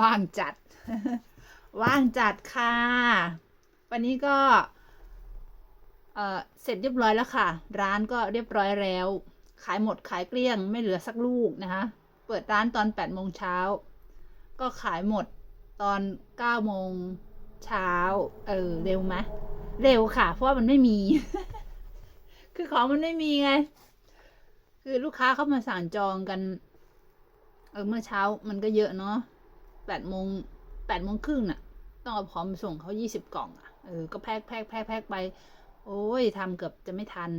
ว่างจัด ว่างจัดค่ะ วันนี้ก็ เออเสร็จเรียบร้อยแล้วค่ะ ร้านก็เรียบร้อยแล้ว ขายหมดขายเกลี้ยงไม่เหลือสักลูกนะคะ เปิดร้านตอนแปดโมงเช้า ก็ขายหมดตอนเก้าโมงเช้า เออ เร็วไหมเร็วค่ะ เพราะว่ามันไม่มี คือของมันไม่มีไง คือลูกค้าเข้ามาสั่งจองกัน เออ เมื่อเช้ามันก็เยอะเนาะ แปดโมงแปดโมงครึ่งน่ะ ต้องเอาพร้อมส่งเขายี่สิบกล่องอะเออก็แพ็คแพ็คแพ็คแพ็คไป โอ้ยทำเกือบจะไม่ทัน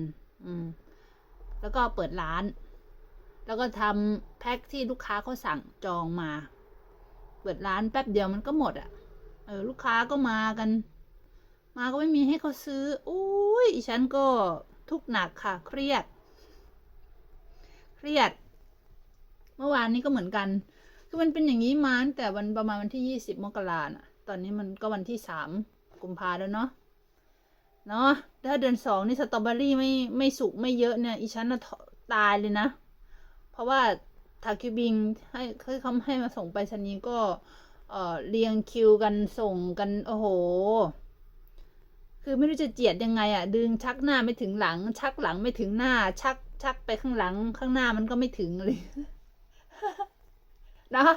อืม แล้วก็เปิดร้าน แล้วก็ทำแพ็คที่ลูกค้าเขาสั่งจองมา เปิดร้านแป๊บเดียวมันก็หมดอะ เออ ลูกค้าก็มากัน มาก็ไม่มีให้เขาซื้ออุ้ยฉันก็ทุกข์หนักค่ะ เครียด เครียด เมื่อวานนี้ก็เหมือนกัน คือมันเป็นอย่างนี้มาตั้งแต่วันประมาณวันที่ยี่สิบมกราน่ะ ตอนนี้มันก็วันที่สามกุมภาแล้วเนาะ เนาะ ถ้าเดือนสองนี่สตรอเบอรี่ไม่ไม่สุกไม่เยอะเนี่ยอีฉันน่ะตายเลยนะ เพราะว่าทาคิวบิงให้เขาให้มาส่งไปรษณีย์ก็เอ่อเรียงคิวกันส่งกันโอ้โห คือไม่รู้จะเจียดยังไงอะ่ะ ดึงชักหน้าไม่ถึงหลัง ชักหลังไม่ถึงหน้า ชักชักไปข้างหลังข้างหน้ามันก็ไม่ถึงเลย นะ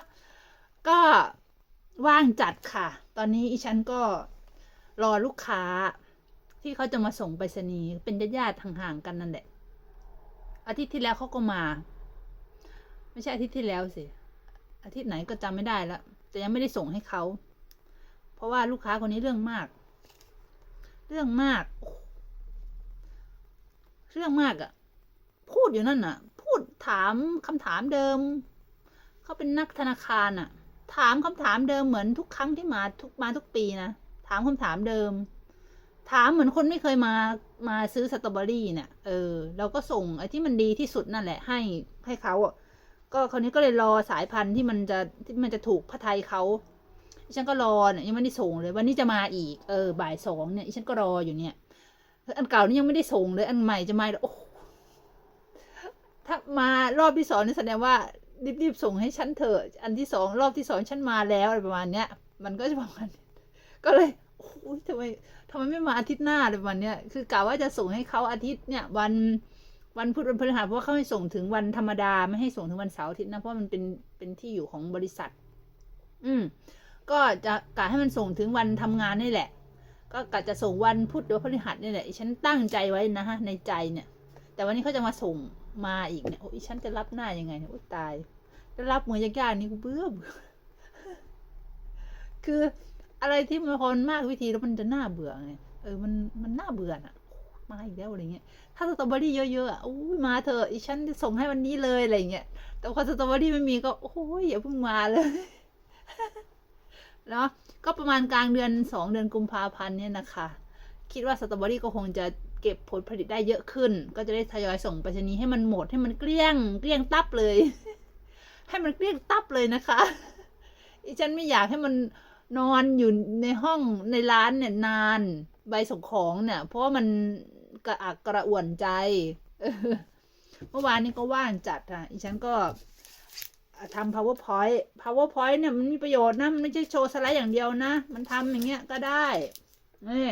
ก็ว่างจัดค่ะ ตอนนี้อีฉันก็รอลูกค้า ที่เขาจะมาส่งไปรษณีย์เป็นญาติๆห่างๆกันนั่นแหละ อาทิตย์ที่แล้วเขาก็มา ไม่ใช่อาทิตย์ที่แล้วสิ อาทิตย์ไหนก็จำไม่ได้แล้วแต่ยังไม่ได้ส่งให้เขา เพราะว่าลูกค้าคนนี้เรื่องมาก เรื่องมาก เรื่องมากอะ พูดอยู่นั่นน่ะ พูดถามคำถามเดิม เขาเป็นนักธนาคารอะถามคำถามเดิมเหมือนทุกครั้งที่มาทุกมาทุกปีนะถามคำถามเดิม ถามเหมือนคนไม่เคยมามาซื้อสตรอเบอรี่เนี่ยเออเราก็ส่งไอ้ที่มันดีที่สุดนั่นแหละ ให้ให้เขาอะก็คราวนี้ก็เลยรอสายพันธุ์ที่มันจะที่มันจะถูกพระไทยเขาฉันก็รอเนี่ยยังไม่ได้ส่งเลยวันนี้จะมาอีกเออบ่ายสองเนี่ยฉันก็รออยู่เนี่ย อันเก่านี่ยังไม่ได้ส่งเลยอันใหม่จะมาแล้วโอ้ถ้า มารอบที่สองนี่แสดงว่า รีบๆส่งให้ฉันเถอะอันที่สองรอบที่สองฉันมาแล้วอะไรประมาณเนี้ย มันก็จะประมาณก็เลยโอ้ยทำไมทำไมไม่มาอาทิตย์หน้าอะไรประมาณเนี้ยคือกะว่าจะส่งให้เขาอาทิตย์เนี่ยวันวันพุธวันพฤหัสเพราะว่าเขาให้ส่งถึงวันธรรมดาไม่ให้ส่งถึงวันเสาร์อาทิตย์นะเพราะมันเป็นเป็นที่อยู่ของบริษัท อืมก็จะกะให้มันส่งถึงวันทำงานนี่แหละ ก็กะจะส่งวันพุธหรือพฤหัสนี่แหละฉันตั้งใจไว้นะฮะในใจเนี่ย แต่วันนี้เขาจะมาส่ง มาอีกเนี่ยโอ้ยฉันจะรับหน้ายังไงเนี่ยโอ้ยตายจะรับมือยากๆนี่กูเบื่อคืออะไรที่มันพอนมากวิธีแล้วมันจะน่าเบื่อไงเออมันมันน่าเบื่อน่ะมาอีกแล้วอะไรเงี้ย ถ้าสตรอเบอรี่เยอะๆอะอุ้ยมาเถอะอีฉันจะส่งให้วันนี้เลยอะไรเงี้ย แต่พอสตรอเบอรี่ไม่มีก็โอ้ยอย่าเพิ่งมาเลย เนาะก็ประมาณกลางเดือนสองเดือนกุมภาพันธ์เนี่ยนะคะ คิดว่าสตรอเบอรี่ก็คงจะ เก็บผลผลิตได้เยอะขึ้น ก็จะได้ทยอยส่งไปรษณีให้มันหมดให้มันเกลี้ยง เกลี้ยงตับเลย ให้มันเกลี้ยงตับเลยนะคะอีฉันไม่อยากให้มันนอนอยู่ในห้องในร้านเนี่ยนานใบส่งของเนี่ย เพราะว่ามันกระอักกระอ่วนใจเออเมื่อวานนี้ก็ว่างจัดอะอีฉันก็ทำ powerpoint powerpoint เนี่ยมันมีประโยชน์นะ มันไม่ใช่โชว์สไลด์อย่างเดียวนะ มันทำอย่างเงี้ยก็ได้นี่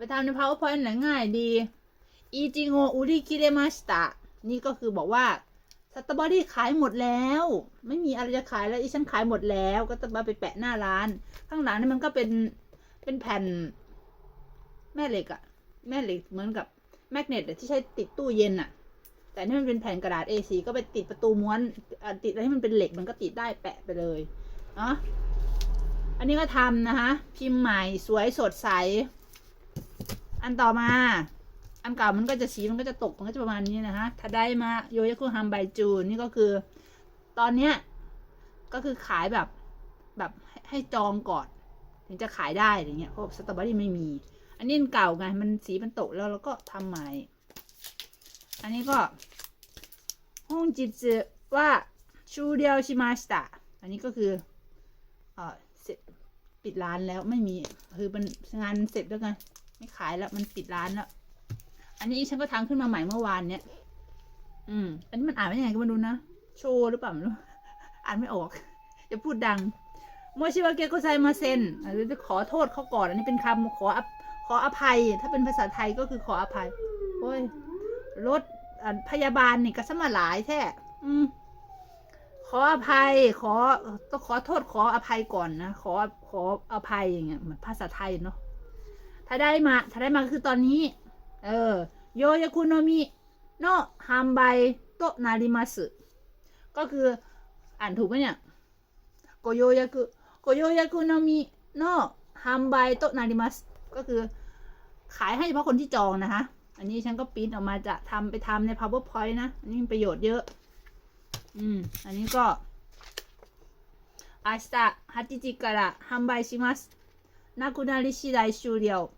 ไปทำใน powerpoint ไหนง่ายดีอีจิโงอุริคิเรมาสตะนี่ก็คือบอกว่าสตรอเบอรี่ขายหมดแล้ว ไม่มีอะไรจะขายแล้วอีฉันขายหมดแล้ว ก็จะมาไปแปะหน้าร้าน ข้างหลังนี่มันก็เป็นเป็นแผ่น แม่เหล็กอะแม่เหล็กเหมือนกับแมกเนตที่ใช้ติดตู้เย็นอะแต่นี่มันเป็นแผ่นกระดาษ A4 ก็ไปติดประตูม้วนอะติดอะไรที่มันเป็นเหล็กมันก็ติดได้แปะไปเลยเนาะอันนี้ก็ทำนะคะพิมพ์ใหม่สวยสดใส อันต่อมา อันเก่ามันก็จะสีมันก็จะตกมันก็จะประมาณนี้นะคะถ้าได้มาโยยาคุฮัมไบจูนี่ก็คือ ตอนเนี้ยก็คือขายแบบแบบให้จองก่อน ถึงจะขายได้อะไรเงี้ยเพราะสตรอเบอรี่ไม่มี อันนี้เก่าไงมันสีมันตกแล้วเราก็ทำใหม่ อันนี้ก็ฮงจิตว่าชูเดียวชิมาสตะอันนี้ก็คือเออเสร็จปิดร้านแล้วไม่มีคือมันงานเสร็จแล้วไง ไม่ขายแล้วมันปิดร้านแล้ว อันนี้ฉันก็ทำขึ้นมาใหม่เมื่อวานเนี่ย อืม อันนี้มันอ่านว่ายังไงก็ไม่รู้นะ โชว์หรือเปล่าไม่รู้ อ่านไม่ออกอย่าพูดดังโมชิวาเกะโกไซมาเซนอะจะขอโทษเขาก่อน อันนี้เป็นคำขออภขออภัย ถ้าเป็นภาษาไทยก็คือขออภัย โอ้ย รถอะพยาบาลนี่ก็สมาหลายแท้อืมขออภัย ขอต้องขอโทษขออภัยก่อนนะ ขอขออภัยอย่างเงี้ยเหมือนภาษาไทยเนาะ ถ้าได้มา ถ้าได้มาก็คือตอนนี้ เออ โยยาคุโนมิโนฮัมไบโตนาริมัสก็คือ อ่านถูกไหมเนี่ย โกโยยากุ โกโยยากุโนมิโนฮัมไบโตนาริมัสก็คือ ขายให้เฉพาะคนที่จองนะคะ อันนี้ฉันก็ปริ้นออกมาจะทำไปทำใน powerpoint นะ อันนี้มีประโยชน์เยอะ อืม อันนี้ก็明日8時から販売しますなくなり次第終了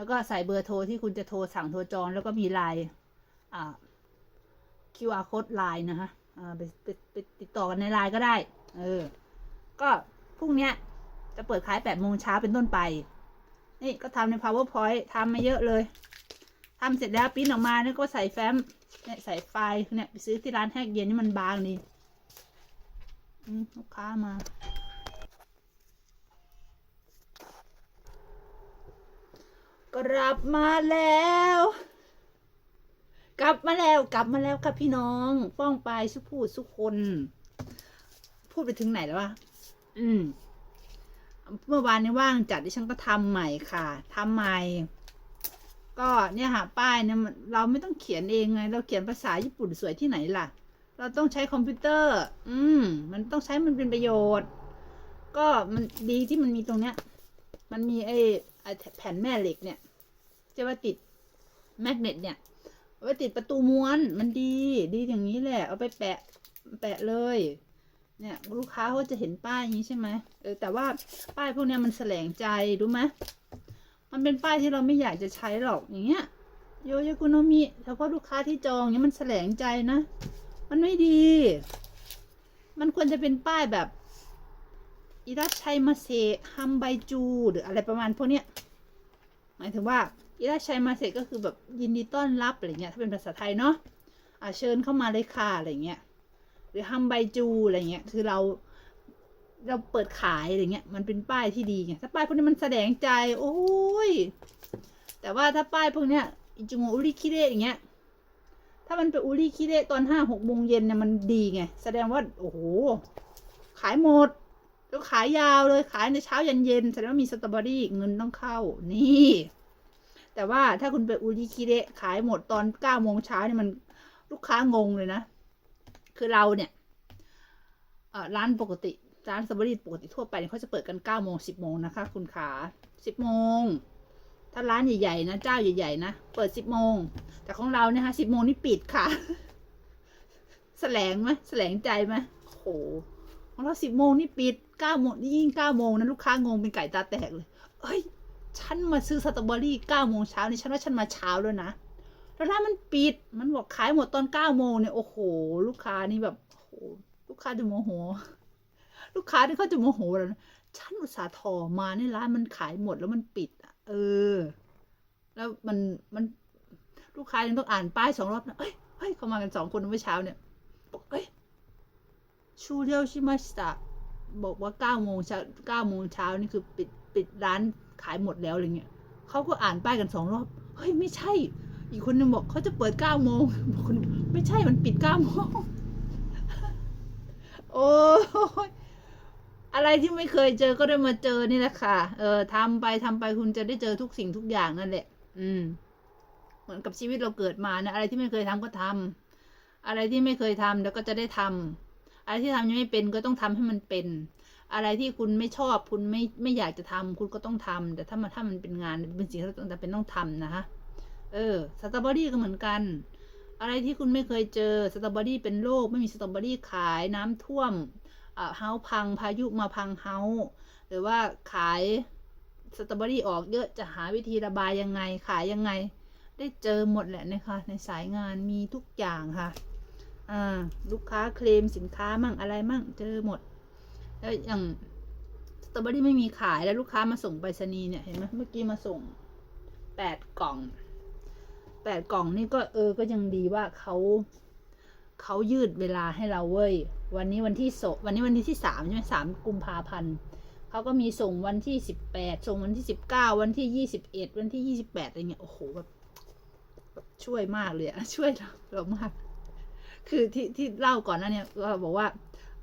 แล้วก็ใส่เบอร์โทรที่คุณจะโทรสั่งโทรจอง แล้วก็มีไลน์อ่า QR code ไลน์นะคะอ่าไปไปไปติดต่อกันในไลน์ก็ได้ เออ ก็พรุ่งเนี้ยจะเปิดขาย8โมงเช้าเป็นต้นไป นี่ก็ทำใน powerpoint ทำมาเยอะเลยทำเสร็จแล้วปิ้นออกมาเนี่ยก็ใส่แฟ้มเนี่ยใส่ไฟล์เนี่ยไปซื้อที่ร้านแฮกเย็นนี่มันบางดีอืมลูกค้ามา กลับมาแล้ว กลับมาแล้วกลับมาแล้วครับพี่น้องป้องปลายสุพูดสุคน พูดไปถึงไหนแล้ววะอืมเมื่อวานนี้ว่างจัดดิฉันก็ทำใหม่ค่ะทำใหม่ ก็เนี่ยค่ะป้ายเนี่ยเราไม่ต้องเขียนเองไง เราเขียนภาษาญี่ปุ่นสวยที่ไหนล่ะ เราต้องใช้คอมพิวเตอร์ อืม มันต้องใช้มันเป็นประโยชน์ ก็มันดีที่มันมีตรงเนี้ย มันมีไอ้ไอ้ แผ่นแม่เหล็กเนี่ยจะว่าติดแมกเนตเนี่ยเอาไว้ติดประตูม้วนมันดี ดีอย่างนี้แหละ เอาไปแปะแปะเลย เนี่ย ลูกค้าเขาจะเห็นป้ายอย่างนี้ใช่ไหมเออแต่ว่าป้ายพวกนี้มันแสลงใจรู้ไหมมันเป็นป้ายที่เราไม่อยากจะใช้หรอกอย่างเงี้ยโยโยกุโนมิเฉพาะลูกค้าที่จองเนี้ยมันแสลงใจนะ มันไม่ดี มันควรจะเป็นป้ายแบบ อิรัชชัยมาเซฮัมไบจู หรืออะไรประมาณพวกเนี้ยหมายถึงว่าอิรัชชัยมาเซก็คือแบบยินดีต้อนรับอะไรเงี้ยถ้าเป็นภาษาไทยเนาะอ่าเชิญเข้ามาเลยค่ะอะไรเงี้ยหรือฮัมไบจูอะไรเงี้ยคือเราเราเปิดขายอะไรเงี้ยมันเป็นป้ายที่ดีไงถ้าป้ายพวกนี้มันแสดงใจ โอ้ยแต่ว่าถ้าป้ายพวกเนี้ยอิจูโงอุริคิเระอย่างเงี้ยถ้ามันเป็นอุริคิเระตอนห้าหกโมงเย็นเนี่ยมันดีไงแสดงว่าโอ้โหขายหมด แล้วขายยาวเลยขายในเช้ายันเย็นแสดงว่ามีสตรอเบอรี่เงินต้องเข้านี่ แต่ว่าถ้าคุณเป็นอุริคิเระขายหมดตอนเก้าโมงเช้าเนี่ยมันลูกค้างงเลยนะ คือเราเนี่ยร้านปกติร้านสตรอเบอรี่ปกติทั่วไปเเขาจะเปิดกันเก้าโมงสิบโมงนะคะ คุณขาสิบโมงถ้าร้านใหญ่ๆนะเจ้าใหญ่ๆนะเปิดสิบโมงแต่ของเราเนี่ยฮะสิบโมงนี่ปิดค่ะ แสลงไหมแสลงใจไหมโอ้โห ของเราสิบโมงนี่ปิดเก้าโมงนี่ยิ่งเก้าโมงนะลูกค้างงเป็นไก่ตาแตกเลย เอ้ย ฉันมาซื้อสตรอเบอรี่เก้าโมงเช้านี่ฉันว่าฉันมาเช้าแล้วนะแล้วร้านมันปิดมันบอกขายหมดตอนเก้าโมงเนี่ยโอ้โห ลูกค้านี่แบบโอ้โหลูกค้าจะโมโห ลูกค้าที่เขาจะโมโหแล้วฉันอุตส่าห์ถอมาในร้านมันขายหมดแล้วมันปิดอะเออ แล้วมันมันลูกค้ายังต้องอ่านป้ายสองรอบนะเอ้ยเฮ้ยเขามากันสองคนเมื่อเช้าเนี่ยบอกเอ้ย ชูเรียวชิมาสะบอกว่าเก้าโมงเช้าเก้าโมงเช้านี่คือปิดปิดร้านขายหมดแล้วอะไรเงี้ยเขาก็อ่านป้ายกันสองรอบ เฮ้ยไม่ใช่ อีกคนนึงบอกเขาจะเปิดเก้าโมงบอกคนไม่ใช่มันปิดเก้าโมงโอ้ยอะไรที่ไม่เคยเจอก็ได้มาเจอนี่แหละค่ะ เออทำไปทำไปคุณจะได้เจอทุกสิ่งทุกอย่างนั่นแหละ อืม เหมือนกับชีวิตเราเกิดมานะ อะไรที่ไม่เคยทำก็ทำอะไรที่ไม่เคยทำแล้วก็จะได้ทำ อะไรที่ทำยังไม่เป็นก็ต้องทำให้มันเป็น อะไรที่คุณไม่ชอบคุณไม่ไม่อยากจะทำคุณก็ต้องทำแต่ถ้ามันถ้ามันเป็นงานเป็นสิ่งที่ต้องจำเป็นต้องทำนะคะเออสตรอเบอรี่ก็เหมือนกัน อะไรที่คุณไม่เคยเจอสตรอเบอรี่เป็นโรคไม่มีสตรอเบอรี่ขายน้ำท่วมเฮาพังพายุมาพังเฮาหรือว่าขายสตรอเบอรี่ออกเยอะจะหาวิธีระบายยังไงขายยังไง ได้เจอหมดแหละนะคะในสายงานมีทุกอย่างค่ะ อ่า ลูกค้าเคลมสินค้ามั่งอะไรมั่งเจอหมด แล้วอย่างสตรอเบอรี่ไม่มีขายแล้วลูกค้ามาส่งไปรษณีย์เนี่ยเห็นไหมเมื่อกี้มาส่งแปดกล่องแปดกล่องนี่ก็เออก็ยังดีว่าเขาเขายืดเวลาให้เราเว้ย วันนี้วันที่โสวันนี้วันที่ที่สามใช่ไหมสามกุมภาพันธ์เขาก็มีส่งวันที่สิบแปดส่งวันที่สิบเก้าวันที่ยี่สิบเอ็ดวันที่ยี่สิบแปดอะไรเงี้ยโอ้โหแบบช่วยมากเลยอะช่วยเราเรามาก คือที่ที่เล่าก่อนหนะเนี่ยก็บอกว่า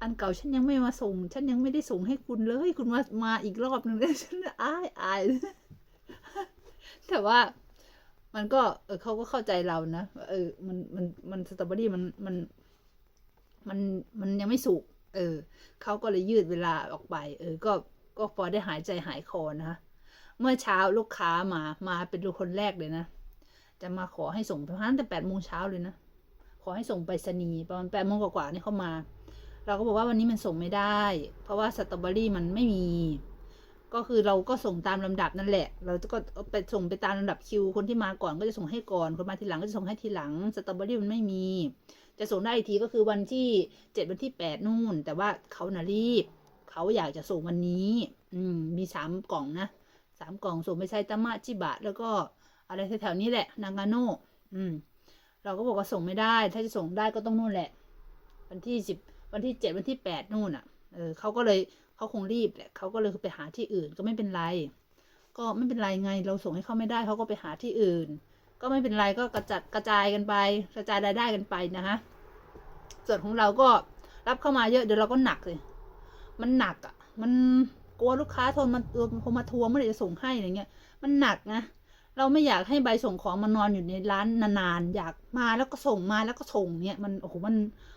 อันเก่าฉันยังไม่มาส่ง ฉันยังไม่ได้ส่งให้คุณเลย คุณมามาอีกรอบหนึ่งเลยฉันอายอายแต่ว่ามันก็เออเขาก็เข้าใจเรานะเออ มันมันมันสตรอเบอรี่มันมัน มันมันยังไม่สุกเออเขาก็เลยยืดเวลาออกไป เออ ก็ก็พอได้หายใจหายคอนะคะเมื่อเช้าลูกค้ามามาเป็นคนแรกเลยนะ จะมาขอให้ส่งประมาณแต่แปดโมงเช้าเลยนะ อให้ส่งไปรษณีย์ประมาณแปดโมงกว่าๆนี่เข้ามา เราก็บอกว่าวันนี้มันส่งไม่ได้ เพราะว่าสตรอเบอรี่มันไม่มี ก็คือเราก็ส่งตามลำดับนั่นแหละ เราก็ไปส่งไปตามลำดับคิว คนที่มาก่อนก็จะส่งให้ก่อนคนมาทีหลังก็จะส่งให้ทีหลังสตรอเบอรี่มันไม่มี จะส่งได้อีกทีก็คือวันที่เจ็ดวันที่แปดนู่น แต่ว่าเขาน่ะรีบเขาอยากจะส่งวันนี้ อืม มีสามกล่องนะสามกล่องส่งไปไซตามะจิบะ แล้วก็อะไรแถวๆนี้แหละ นางาโน่อืม เราก็บอกว่าส่งไม่ได้ ถ้าจะส่งได้ก็ต้องนู่นแหละ วันที่สิบวันที่เจ็ดวันที่แปดนู่นอะ เออเขาก็เลยเขาคงรีบแหละเขาก็เลยไปหาที่อื่นก็ไม่เป็นไร ก็ไม่เป็นไรไง เราส่งให้เขาไม่ได้เขาก็ไปหาที่อื่น ก็ไม่เป็นไรก็กระจัดกระจายกันไป กระจายรายได้กันไปนะคะส่วนของเราก็รับเข้ามาเยอะเดี๋ยวเราก็หนักเลย มันหนักอะ มันกลัวลูกค้าทรมาโทรมาทวงเมื่อไหร่จะส่งให้อะไรเงี้ย มันหนักนะ เราไม่อยากให้ใบส่งของมานอนอยู่ในร้านนานๆ อยากมาแล้วก็ส่งมาแล้วก็ส่งเนี่ยมันโอ้โหมัน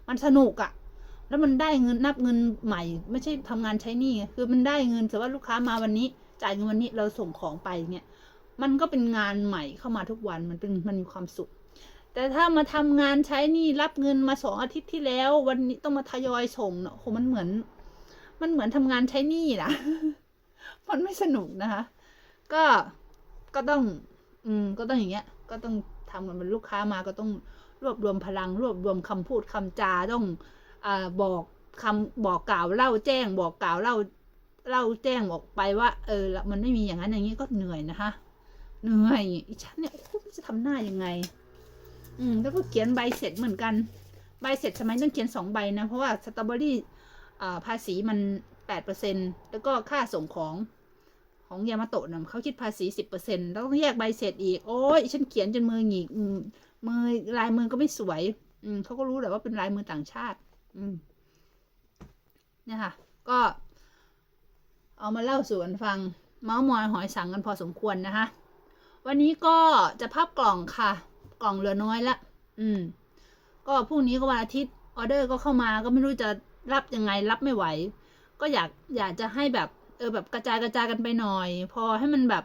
มันสนุกอะ่ะ แล้วมันได้เงินนับเงินใหม่ ไม่ใช่ทำงานใช้หนี้ไงคือมันได้เงินแต่ว่าลูกค้ามาวันนี้ จ่ายเงินวันนี้เราส่งของไปเนี่ย มันก็เป็นงานใหม่เข้ามาทุกวันมันเป็นมันมีความสุข แต่ถ้ามาทำงานใช้หนี้รับเงินมาสองอาทิตย์ที่แล้ว วันนี้ต้องมาทยอยส่งเนาะโอ้โหมันเหมือน มันเหมือนทำงานใช้หนี้นะมันไม่สนุกนะคะ ก็ก็ต้อง อืม ก็ต้องอย่างเงี้ย ก็ต้องทำกันเป็นลูกค้ามาก็ต้องรวบรวมพลัง รวบรวมคำพูดคำจาต้องอ่าบอกคำบอกกล่าวเล่าแจ้ง บอกกล่าวเล่าเล่าแจ้งออกไปว่า เออมันไม่มีอย่างนั้นอย่างนี้ก็เหนื่อยนะคะเหนื่อยอีฉันเนี่ยจะทำหน้ายังไง อืม แล้วก็เขียนใบเสร็จเหมือนกันใบเสร็จสมัยต้องเขียนสองใบนะ เพราะว่าสตรอเบอรี่ภาษีมันแปดเปอร์เซ็นแล้วก็ค่าส่งของ ของยามาโตะนะเขาคิดภาษีสิบเปอร์เซ็นแล้วต้องแยกใบเสร็จอีก โอ้ยฉันเขียนจนมือหงิกมมือลายมือก็ไม่สวย อืมเขาก็รู้แหละว่าเป็นลายมือต่างชาติ อืมเนี่ยค่ะ ก็ เอามาเล่าสู่กันฟัง เมาส์มอยหอยสังกันพอสมควรนะคะ วันนี้ก็จะพับกล่องค่ะ กล่องเหลือน้อยละ อืม ก็พรุ่งนี้ก็วันอาทิตย์ออเดอร์ก็เข้ามาก็ไม่รู้จะรับยังไงรับไม่ไหว ก็อยากอยากจะให้แบบ เออแบบกระจายกระจายกันไปหน่อย พอให้มันแบบ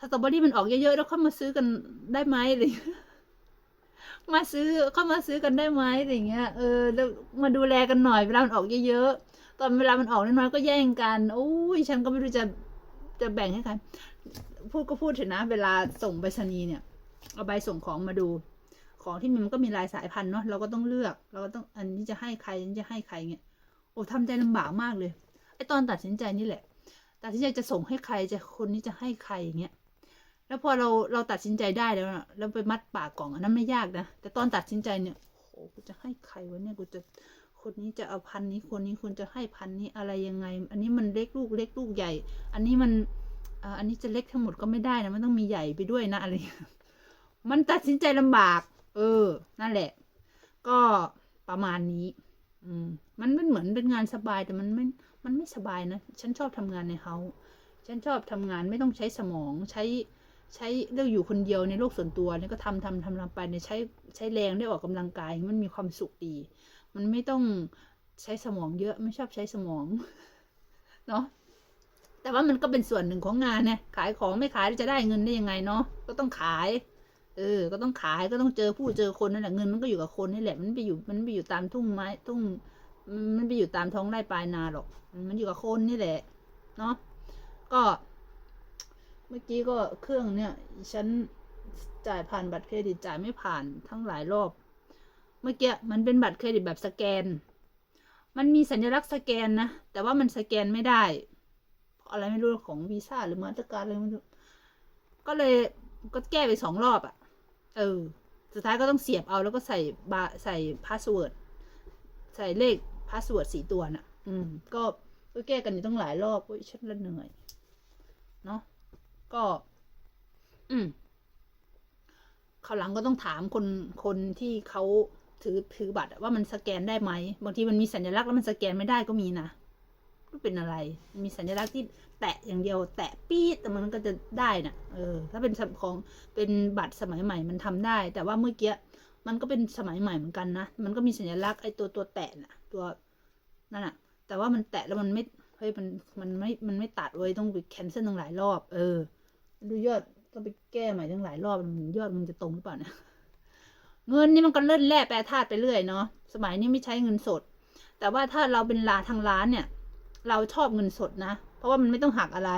สตรอเบอรี่มันออกเยอะๆแล้วเข้ามาซื้อกันได้ไหมอะไรอมาซื้อเข้ามาซื้อกันได้ไหมอะไรเงี้ยเออแล้วมาดูแลกันหน่อยเวลามันออกเยอะๆตอนเวลามันออกน้อยๆก็แย่งกันโอ้ยฉันก็ไม่รู้จะจะแบ่งให้ใครพูดก็พูดเถอะนะ เวลาส่งไปรษณีย์เนี่ย เอาใบส่งของมาดู ของที่มันก็มีหลายสายพันธุ์เนาะเราก็ต้องเลือก เราก็ต้องอันนี้จะให้ใครอันนี้จะให้ใครเงี้ยโอ้ทำใจลำบากมากเลยไอตอนตัดสินใจนี่แหละ ตัดสินใจจะส่งให้ใครจะคนนี้จะให้ใครอย่างเงี้ยแล้วพอเราเราตัดสินใจได้แล้วนะแล้วไปมัดปากกล่องอันนั้นไม่ยากนะแต่ตอนตัดสินใจเนี่ยโอ้กูจะให้ใครวะเนี่ยกูจะคนนี้จะเอาพันนี้คนนี้คุณจะให้พันนี้อะไรยังไง อันนี้มันเล็กลูกเล็กลูกใหญ่ อันนี้มันอ่าอันนี้จะเล็กทั้งหมดก็ไม่ได้นะมันต้องมีใหญ่ไปด้วยนะอะไรมันตัดสินใจลำบาก เออ นั่นแหละ ก็ประมาณนี้ อืม มันเป็นเหมือนเป็นงานสบายแต่มันไม่ มันไม่สบายนะ ฉันชอบทำงานในเฮาฉันชอบทำงานไม่ต้องใช้สมองใช้ ใช้เรื่องอยู่คนเดียวในโลกส่วนตัวเนี่ยก็ทำทำทำทำไปเนี่ยใช้ใช้แรงได้ออกกำลังกาย มันมีความสุขดี มันไม่ต้องใช้สมองเยอะไม่ชอบใช้สมอง เนาะแต่ว่ามันก็เป็นส่วนหนึ่งของงานนี่ยขายของไม่ขายจะได้เงินได้ยังไงเนาะก็ต้องขาย เออ ก็ต้องขายก็ต้องเจอผู้เจอคนนั่นแหละเงินมันก็อยู่กับคนนี่แหละ มันไปอยู่มันไปอยู่ตามทุ่งไม้ทุ่ง มันไปอยู่ตามท้องไร่ปลายนาหรอก มันอยู่กับคนนี่แหละ เนาะก็ เมื่อกี้ก็เครื่องเนี่ย ฉันจ่ายผ่านบัตรเครดิตจ่ายไม่ผ่านทั้งหลายรอบ เมื่อกี้มันเป็นบัตรเครดิตแบบสแกน มันมีสัญลักษณ์สแกนนะ แต่ว่ามันสแกนไม่ได้ เพราะอะไรไม่รู้ของวีซ่าหรือมาตรการอะไรไม่รู้ก็เลยก็แก้ไปสองรอบอะ่ะ เออ สุดท้ายก็ต้องเสียบเอาแล้วก็ใส่บาใส่พาสเวิร์ดใส่เลขพาสเวิร์ดสีตัวน่ะ อืม ก็ก็แก้กันอยู่ตั้งหลายรอบโอ้ยฉันละเหนื่อย เนาะก็ อืมคราวหลังก็ต้องถามคนคนที่เขาถือถือบัตรว่ามันสแกนได้ไหมบางทีมันมีสัญลักษณ์แล้วมันสแกนไม่ได้ก็มีนะ ก็เป็นอะไร มีสัญลักษณ์ที่แตะอย่างเดียว แตะปี๊ดแต่มันก็จะได้น่ะ เออ ถ้าเป็นของเป็นบัตรสมัยใหม่มันทำได้ แต่ว่าเมื่อกี้มันก็เป็นสมัยใหม่เหมือนกันนะ มันก็มีสัญลักษณ์ไอ้ตัวตัวแตะน่ะ ตัวนั่นน่ะแต่ว่ามันแตะแล้วมันไม่เฮ้ยมันมันไม่มันไม่ตัดเว้ยต้องไปแคนเซิลตั้งหลายรอบ เออ ดูยอดต้องไปแก้ใหม่ตั้งหลายรอบมันยอดมันจะตรงหรือเปล่าเนี่ยเงินนี่มันก็เลื่อนแร่แปรธาตุไปเรื่อยเนาะสมัยนี้ไม่ใช้เงินสด แต่ว่าถ้าเราเป็นลาทางร้านเนี่ย เราชอบเงินสดนะ เพราะว่ามันไม่ต้องหักอะไร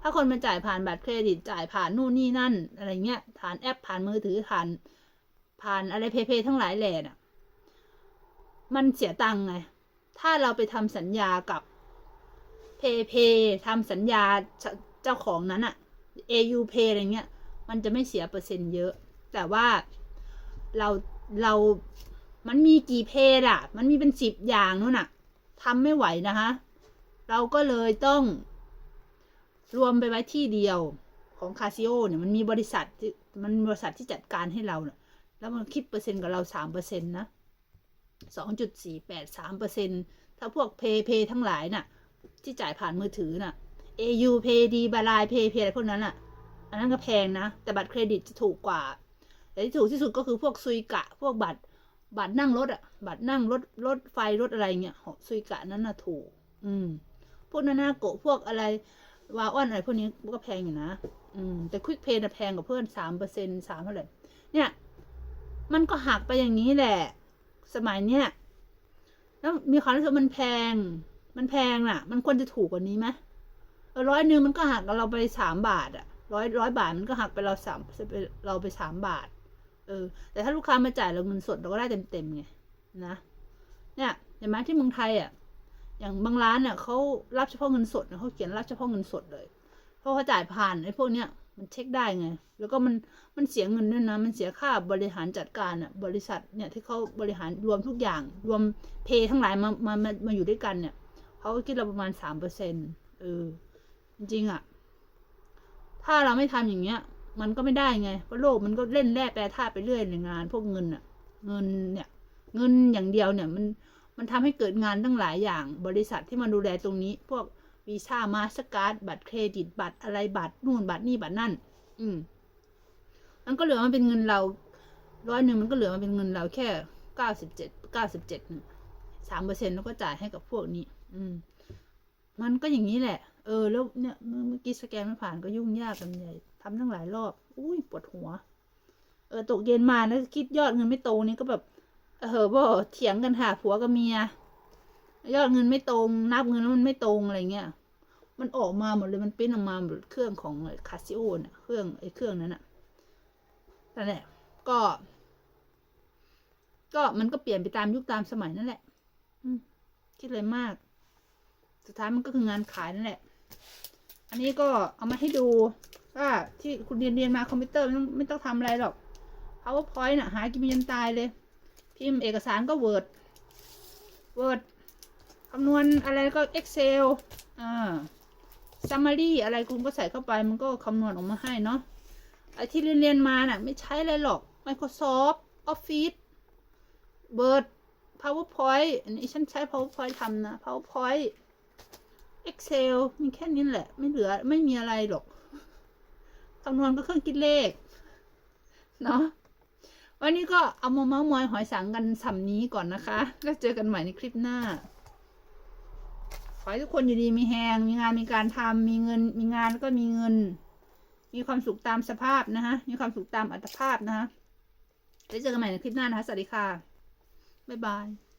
ถ้าคนมาจ่ายผ่านบัตรเครดิตจ่ายผ่านนู่นนี่นั่น อะไรเงี้ยผ่านแอปผ่านมือถือผ่าน ผ่านอะไรเพย์เพย์ทั้งหลายแหล่น่ะ มันเสียตังค์ไง ถ้าเราไปทำสัญญากับเพย์เพย์ทำสัญญาเจ้าของนั้นอะ AU Pay อะไรเงี้ย มันจะไม่เสียเปอร์เซ็นต์เยอะ แต่ว่าเราเรา มันมีกี่เพย์อะมันมีเป็นสิบอย่างนู่นน่ะทำไม่ไหวนะคะ เราก็เลยต้อง รวมไปไว้ที่เดียวของคาซิโอเนี่ยมันมีบริษัทที่มันบริษัทที่จัดการให้เราเนี่ยแล้วมันคิดเปอร์เซ็นต์กับเราสามเปอร์เซ็นต์นะสองจุดสี่แปดสามเปอร์เซ็นต์ถ้าพวกเพย์เพย์ทั้งหลายน่ะ ที่จ่ายผ่านมือถือน่ะ AU Pay ดีบาลาย Pay Pay อะไรพวกนั้นอะ อันนั้นก็แพงนะ แต่บัตรเครดิตจะถูกกว่า แต่ที่ถูกที่สุดก็คือพวกซุยกะ พวกบัตรบัตรนั่งรถอะ บัตรนั่งรถรถไฟรถอะไรเงี้ยขอซุยกะนั้นน่ะถูก อืม พวกนานาโกะพวกอะไรวาอ้อนอะไรพวกนี้ก็แพงอยู่นะ อืม แต่ควิกเพย์แพงกว่าเพื่อนสามเปอร์เซ็นสามเท่าไหร่ เนี่ย มันก็หักไปอย่างนี้แหละ สมัยเนี้ย แล้วมีความรู้สึกมันแพง มันแพงน่ะ มันควรจะถูกกว่านี้ไหมร้อยหนึ่งมันก็หักเราไปสามบาทอะร้อยร้อยบาทมันก็หักไปเราสามเราไปสามบาท เออ แต่ถ้าลูกค้ามาจ่ายเราเงินสดเราก็ได้เต็มเต็มๆไงนะ เนี่ยเห็นไหมที่เมืองไทยอะ อย่างบางร้านเนี่ยเขารับเฉพาะเงินสดนะเขาเขียนรับเฉพาะเงินสดเลยเพราะเขาจ่ายผ่านไอ้พวกเนี้ยมันเช็คได้ไง แล้วก็มันมันเสียเงินด้วยนะ มันเสียค่าบริหารจัดการอะบริษัทเนี่ยที่เขาบริหารรวมทุกอย่าง รวมเพย์ทั้งหลายมามามามาอยู่ด้วยกันเนี่ยเขาก็คิดเราประมาณสามเปอร์เซ็นต์เออ จริงอะถ้าเราไม่ทำอย่างเงี้ย มันก็ไม่ได้ไง เพราะโลกมันก็เล่นแร่แปรธาตุไปเรื่อยในงาน พวกเงินอะเงินเนี่ย เงินอย่างเดียวเนี่ยมัน มันทำให้เกิดงานตั้งหลายอย่าง บริษัทที่มาดูแลตรงนี้ พวกวีซ่ามาสการ์ดบัตรเครดิตบัตรอะไรบัตรนู่นบัตรนี่บัตรนั่น อืมมันก็เหลือมาเป็นเงินเราร้อยหนึ่งมันก็เหลือมาเป็นเงินเราแค่เก้าสิบเจ็ดเก้าสิบเจ็ดสามเปอร์เซ็นต์แล้วก็จ่ายให้กับพวกนี้ อืม มันก็อย่างนี้แหละ เออ แล้วเนี่ยเมื่อกี้สแกนไม่ผ่านก็ยุ่งยากกันใหญ่ทำตั้งหลายรอบ อุ้ยปวดหัว เออตกเย็นมาแล้วคิดยอดเงินไม่โตนี่ก็แบบ เออบ่เถียงกันค่ะผัวกับเมีย ยอดเงินไม่ตรง นับเงินแล้วมันไม่ตรงอะไรเงี้ย มันออกมาหมดเลย มันปิ้นออกมาหมดเครื่องของคาซิโอเนี่ยเครื่องไอ้เครื่องนั้นอะนั่นแหละ ก็ ก็มันก็เปลี่ยนไปตามยุคตามสมัยนั่นแหละ อืมคิดอะไรมาก สุดท้ายมันก็คืองานขายนั่นแหละ อันนี้ก็เอามาให้ดูว่าที่คุณเรียนเรียนมาคอมพิวเตอร์ไม่ต้องไม่ต้องทำอะไรหรอก powerpoint น่ะ หากินยันตายเลย พิมพ์เอกสารก็ Word Word คำนวณอะไรก็ Excel อ่า summary อะไรคุณก็ใส่เข้าไปมันก็คำนวณออกมาให้เนาะไอที่เรียนเรียนมาน่ะ ไม่ใช้อะไรหรอก Microsoft Office Word PowerPoint อันนี้ฉันใช้ PowerPoint ทำนะ PowerPoint Excel มีแค่นี้แหละ ไม่เหลือไม่มีอะไรหรอกคำนวณก็เครื่องคิดเลข เนาะ วันนี้ก็เอามาเมาส์มอยหอยสังกันสำนี้ก่อนนะคะ แล้วเจอกันใหม่ในคลิปหน้า ขอให้ทุกคนอยู่ดีมีแหงมีงานมีการทำมีเงิน มีงานก็มีเงิน มีความสุขตามสภาพนะคะมีความสุขตามอัตภาพนะคะแล้วเจอกันใหม่ในคลิปหน้านะคะสวัสดีค่ะบ๊ายบาย